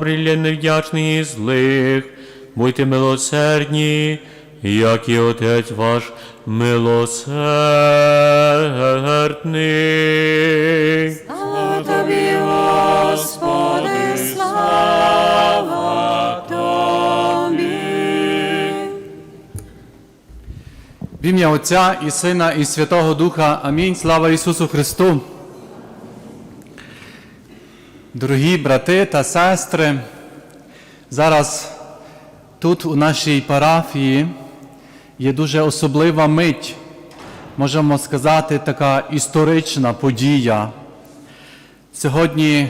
Прилля невдячних і злих, будьте милосердні, як і Отець ваш милосердний. Слава тобі, Господи, слава тобі. В ім'я Отця і Сина, і Святого Духа. Амінь. Слава Ісусу Христу. Дорогі брати та сестри, зараз тут у нашій парафії є дуже особлива мить, можемо сказати, така історична подія. Сьогодні,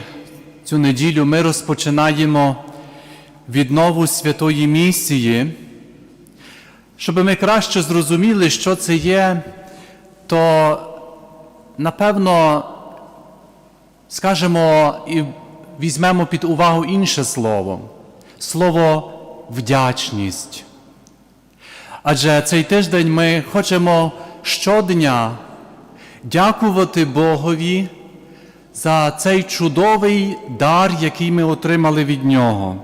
цю неділю, ми розпочинаємо віднову святої місії. Щоб ми краще зрозуміли, що це є, то напевно скажемо і візьмемо під увагу інше слово слово вдячність. Адже цей тиждень ми хочемо щодня дякувати Богові за цей чудовий дар, який ми отримали від Нього,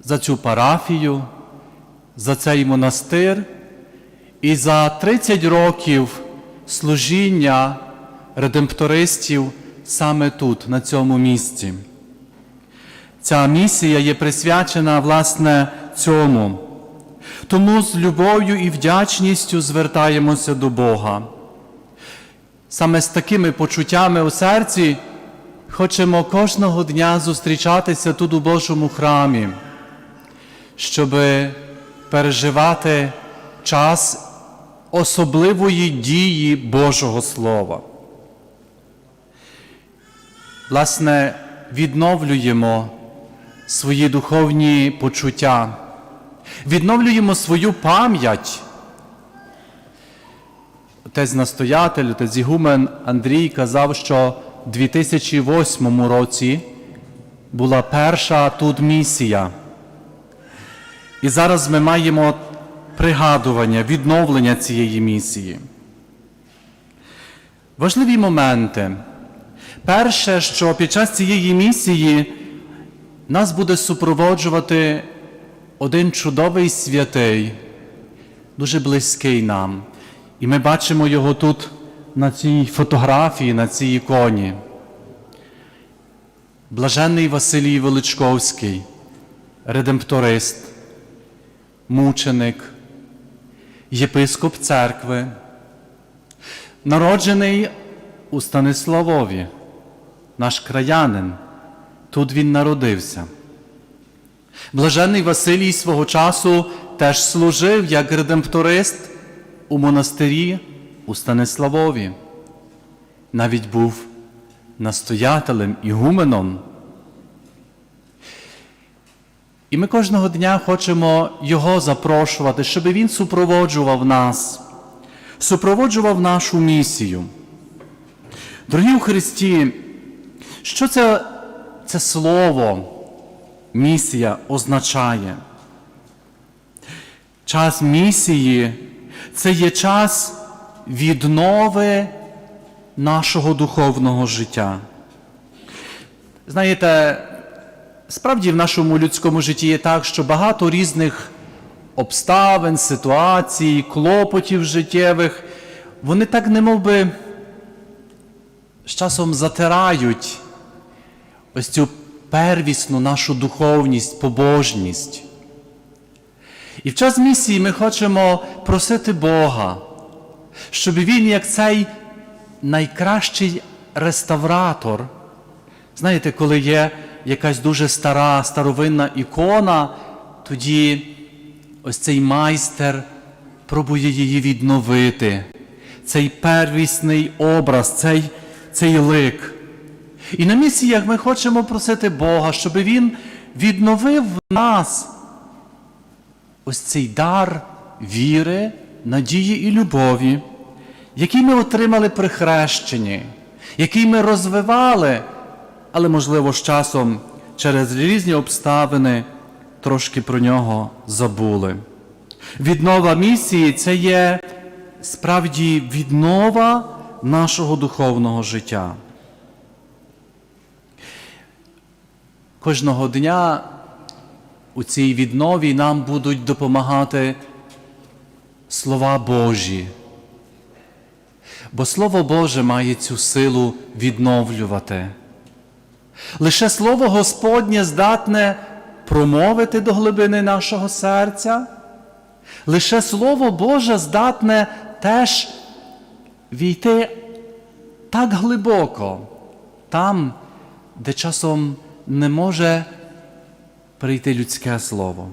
за цю парафію за цей монастир і за 30 років служіння редемптористів саме тут, на цьому місці. Ця місія є присвячена власне цьому. Тому з любов'ю і вдячністю звертаємося до Бога. Саме з такими почуттями у серці хочемо кожного дня зустрічатися тут у Божому храмі, щоби переживати час особливої дії Божого Слова. Власне, відновлюємо свої духовні почуття, відновлюємо свою пам'ять. Отець настоятель, отець Ігумен Андрій казав, що в 2008 році була перша тут місія. І зараз ми маємо пригадування, відновлення цієї місії. Важливі моменти. Перше, що під час цієї місії нас буде супроводжувати один чудовий святий, дуже близький нам. І ми бачимо його тут на цій фотографії, на цій іконі. Блаженний Василій Величковський, редемпторист мученик, єпископ церкви, народжений у Станиславові, наш краянин. Тут він народився. Блаженний Василій свого часу теж служив як редемпторист у монастирі у Станиславові. Навіть був настоятелем ігуменом і ми кожного дня хочемо Його запрошувати, щоб Він супроводжував нас, супроводжував нашу місію. Дорогі у Христі, що це, це слово, місія означає? Час місії це є час віднови нашого духовного життя. Знаєте, Справді в нашому людському житті є так, що багато різних обставин, ситуацій, клопотів життєвих, вони так немов би з часом затирають ось цю первісну нашу духовність, побожність. І в час місії ми хочемо просити Бога, щоб Він, як цей найкращий реставратор, знаєте, коли є якась дуже стара старовинна ікона, тоді ось цей майстер пробує її відновити, цей первісний образ, цей, цей лик. І на місіях ми хочемо просити Бога, щоб Він відновив в нас ось цей дар віри, надії і любові, який ми отримали при хрещенні, який ми розвивали але, можливо, з часом через різні обставини трошки про нього забули. Віднова місії це є справді віднова нашого духовного життя. Кожного дня у цій віднові нам будуть допомагати слова Божі. Бо Слово Боже має цю силу відновлювати. Лише Слово Господнє здатне промовити до глибини нашого серця. Лише Слово Боже здатне теж війти так глибоко, там, де часом не може прийти людське слово.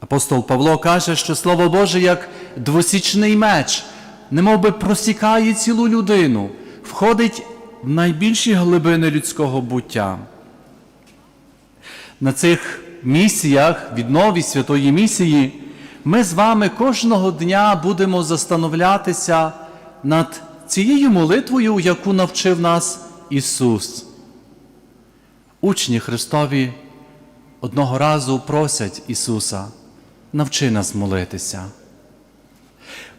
Апостол Павло каже, що Слово Боже як двосічний меч, немов би просікає цілу людину, входить в найбільші глибини людського буття. На цих місіях, віднові святої місії, ми з вами кожного дня будемо застановлятися над цією молитвою, яку навчив нас Ісус. Учні Христові одного разу просять Ісуса, навчи нас молитися.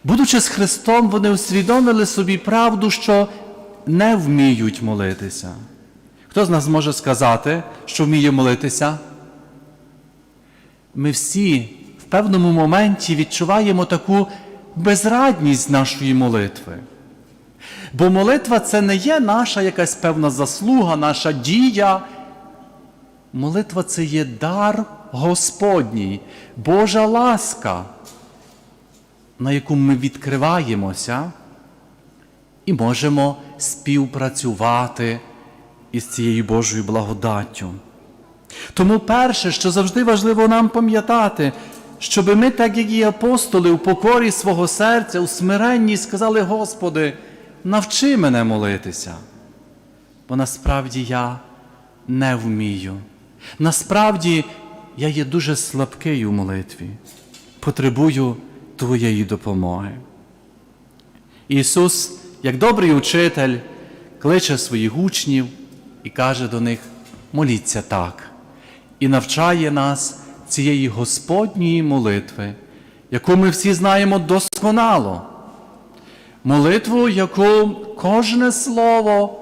Будучи з Христом, вони усвідомили собі правду, що не вміють молитися. Хто з нас може сказати, що вміє молитися? Ми всі в певному моменті відчуваємо таку безрадність нашої молитви. Бо молитва це не є наша якась певна заслуга, наша дія. Молитва це є дар Господній, Божа ласка, на яку ми відкриваємося і можемо співпрацювати із цією Божою благодаттю. Тому перше, що завжди важливо нам пам'ятати, щоб ми, так як і апостоли, у покорі свого серця, у смиренні сказали, Господи, навчи мене молитися. Бо насправді я не вмію. Насправді я є дуже слабкий у молитві, потребую Твоєї допомоги. Ісус, як добрий учитель, кличе своїх учнів і каже до них: моліться так, і навчає нас цієї Господньої молитви, яку ми всі знаємо досконало. Молитву, яку кожне слово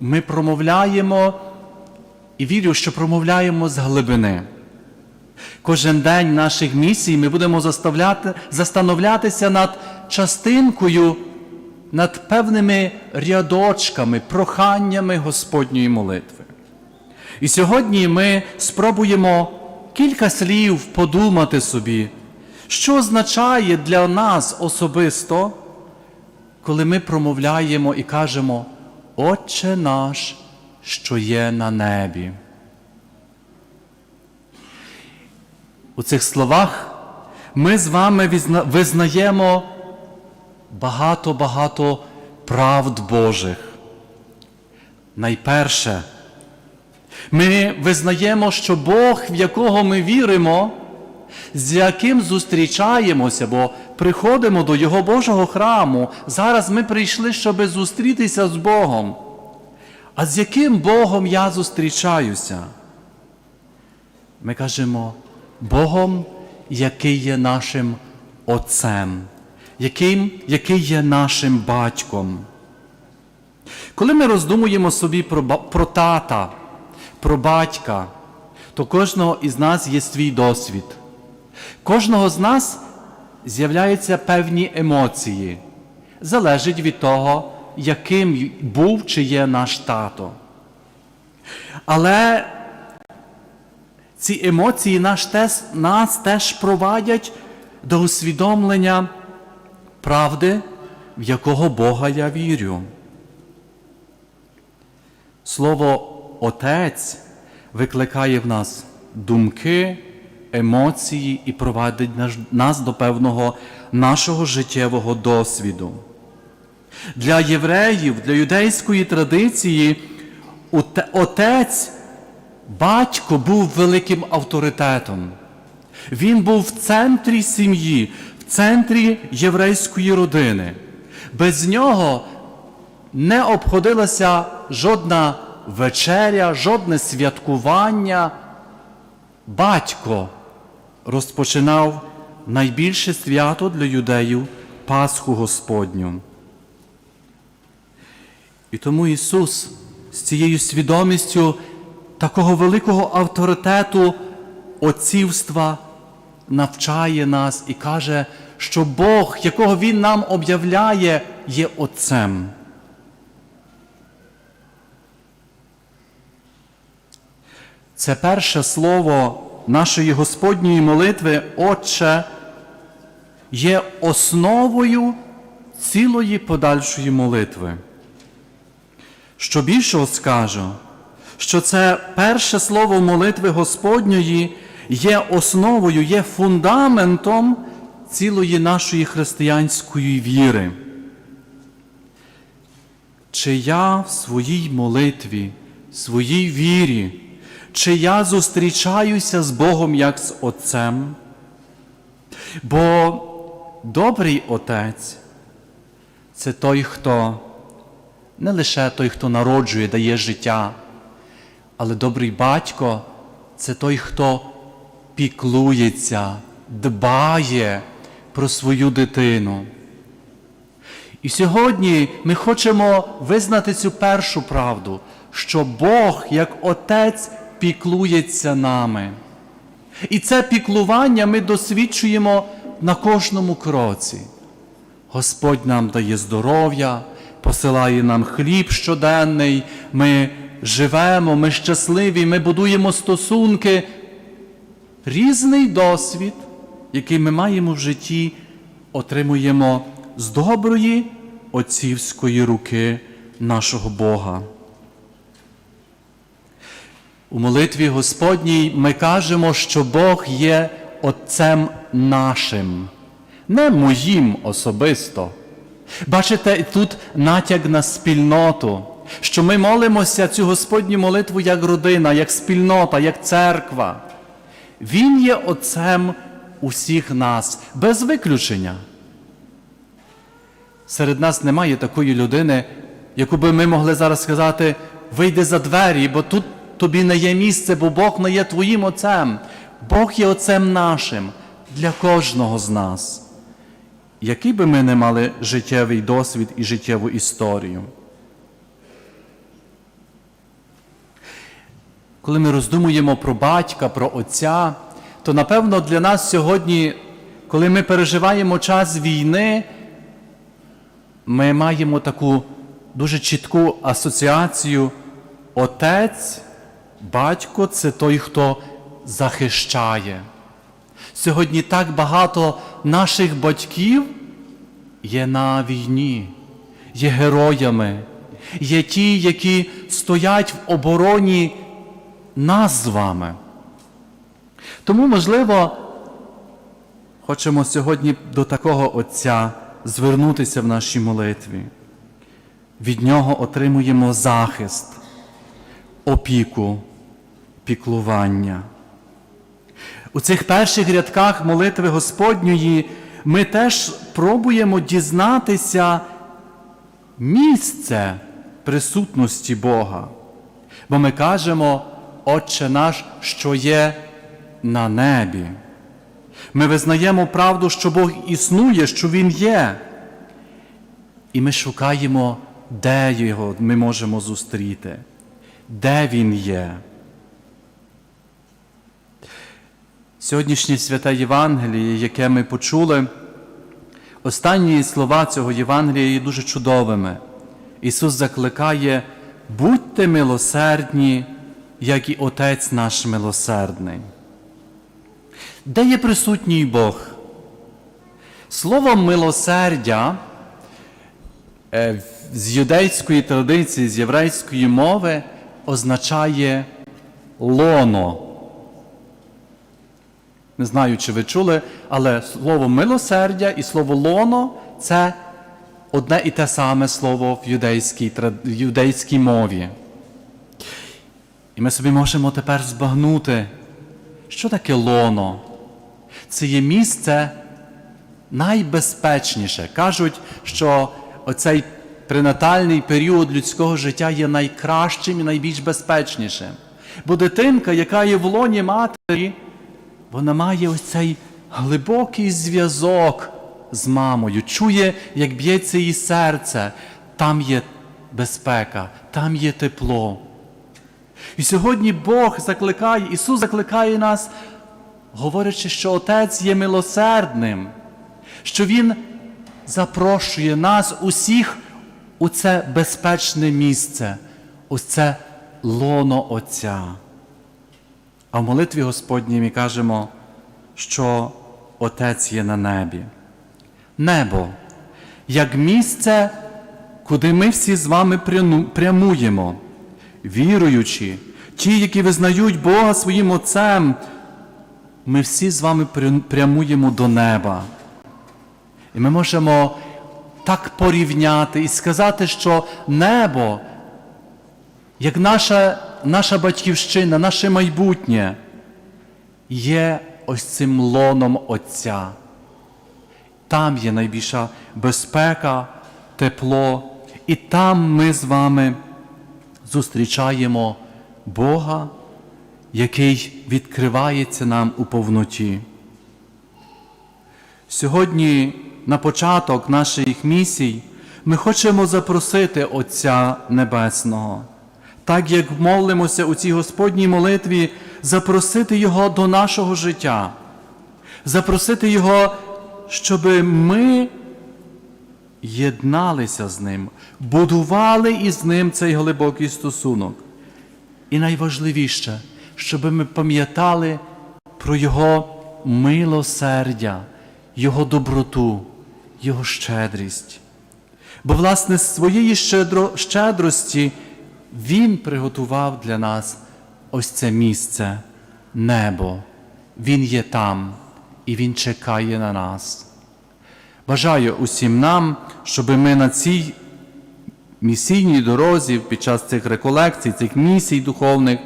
ми промовляємо і вірю, що промовляємо з глибини. Кожен день наших місій ми будемо заставляти, застановлятися над частинкою, над певними рядочками, проханнями Господньої молитви. І сьогодні ми спробуємо кілька слів подумати собі, що означає для нас особисто, коли ми промовляємо і кажемо Отче наш, що є на небі. У цих словах ми з вами визнаємо багато-багато правд Божих. Найперше, ми визнаємо, що Бог, в якого ми віримо, з яким зустрічаємося, бо приходимо до Його Божого храму. Зараз ми прийшли, щоб зустрітися з Богом. А з яким Богом я зустрічаюся? Ми кажемо Богом, який є нашим Отцем, яким, який є нашим батьком. Коли ми роздумуємо собі про, про тата, про батька, то кожного із нас є свій досвід. Кожного з нас з'являються певні емоції. Залежить від того, яким був чи є наш тато. Але ці емоції наш тес, нас теж провадять до усвідомлення правди, в якого Бога я вірю. Слово Отець викликає в нас думки, емоції і провадить нас до певного нашого життєвого досвіду. Для євреїв, для юдейської традиції отець, батько був великим авторитетом. Він був в центрі сім'ї, в центрі єврейської родини. Без нього не обходилася жодна вечеря, жодне святкування. Батько розпочинав найбільше свято для юдеїв Пасху Господню. І тому Ісус з цією свідомістю такого великого авторитету отцівства навчає нас і каже, що Бог, якого Він нам об'являє, є Отцем. Це перше слово нашої Господньої молитви, Отче, є основою цілої подальшої молитви. Що більшого скажу, що це перше слово молитви Господньої є основою, є фундаментом цілої нашої християнської віри. Чи я в своїй молитві, своїй вірі, чи я зустрічаюся з Богом як з Отцем? Бо добрий Отець це той, хто не лише той, хто народжує, дає життя, але добрий батько це той, хто піклується, дбає про свою дитину. І сьогодні ми хочемо визнати цю першу правду, що Бог, як Отець, піклується нами. І це піклування ми досвідчуємо на кожному кроці. Господь нам дає здоров'я, посилає нам хліб щоденний, ми живемо, ми щасливі, ми будуємо стосунки. Різний досвід, який ми маємо в житті, отримуємо з доброї отцівської руки нашого Бога. У молитві Господній ми кажемо, що Бог є Отцем нашим, не моїм особисто. Бачите, тут натяк на спільноту, що ми молимося цю Господню молитву як родина, як спільнота, як церква. Він є Отцем усіх нас, без виключення. Серед нас немає такої людини, яку би ми могли зараз сказати, вийди за двері, бо тут тобі не є місце, бо Бог не є твоїм Отцем. Бог є Отцем нашим для кожного з нас. Який би ми не мали життєвий досвід і життєву історію. Коли ми роздумуємо про батька, про отця, то напевно для нас сьогодні, коли ми переживаємо час війни, ми маємо таку дуже чітку асоціацію. Отець, батько це той, хто захищає. Сьогодні так багато наших батьків є на війні, є героями, є ті, які стоять в обороні нас з вами. Тому, можливо, хочемо сьогодні до такого Отця звернутися в нашій молитві. Від Нього отримуємо захист, опіку, піклування. У цих перших рядках молитви Господньої ми теж пробуємо дізнатися місце присутності Бога. Бо ми кажемо, Отче наш, що є на небі. Ми визнаємо правду, що Бог існує, що Він є. І ми шукаємо, де Його ми можемо зустріти, де Він є. Сьогоднішнє святе Євангеліє, яке ми почули, останні слова цього Євангелія є дуже чудовими. Ісус закликає, будьте милосердні, як і Отець наш милосердний. Де є присутній Бог? Слово милосердя е, з юдейської традиції, з єврейської мови означає лоно. Не знаю, чи ви чули, але слово милосердя і слово лоно це одне і те саме слово в юдейській, в юдейській мові. І ми собі можемо тепер збагнути, що таке лоно. Це є місце найбезпечніше. Кажуть, що оцей пренатальний період людського життя є найкращим і найбільш безпечнішим. Бо дитинка, яка є в лоні матері, вона має ось цей глибокий зв'язок з мамою, чує, як б'ється її серце. Там є безпека, там є тепло. І сьогодні Бог закликає, Ісус закликає нас, говорячи, що Отець є милосердним, що Він запрошує нас усіх у це безпечне місце, у це лоно Отця. А в молитві Господній ми кажемо, що Отець є на небі. Небо як місце, куди ми всі з вами прямуємо, віруючи, ті, які визнають Бога своїм Отцем, ми всі з вами прямуємо до неба. І ми можемо так порівняти і сказати, що небо, як наша, наша батьківщина, наше майбутнє, є ось цим лоном Отця. Там є найбільша безпека, тепло, і там ми з вами зустрічаємо Бога, який відкривається нам у повноті. Сьогодні, на початок наших місій, ми хочемо запросити Отця Небесного, так як молимося у цій Господній молитві, запросити Його до нашого життя, запросити Його, щоб ми єдналися з Ним, будували із Ним цей глибокий стосунок. І найважливіше, щоб ми пам'ятали про Його милосердя, Його доброту, Його щедрість. Бо, власне, своєї щедро, щедрості Він приготував для нас ось це місце, небо. Він є там і Він чекає на нас. Бажаю усім нам, щоб ми на цій місійній дорозі під час цих реколекцій, цих місій духовних,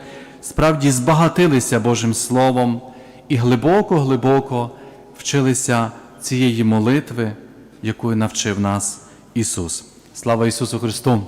справді збагатилися Божим Словом і глибоко-глибоко вчилися цієї молитви, якою навчив нас Ісус. Слава Ісусу Христу!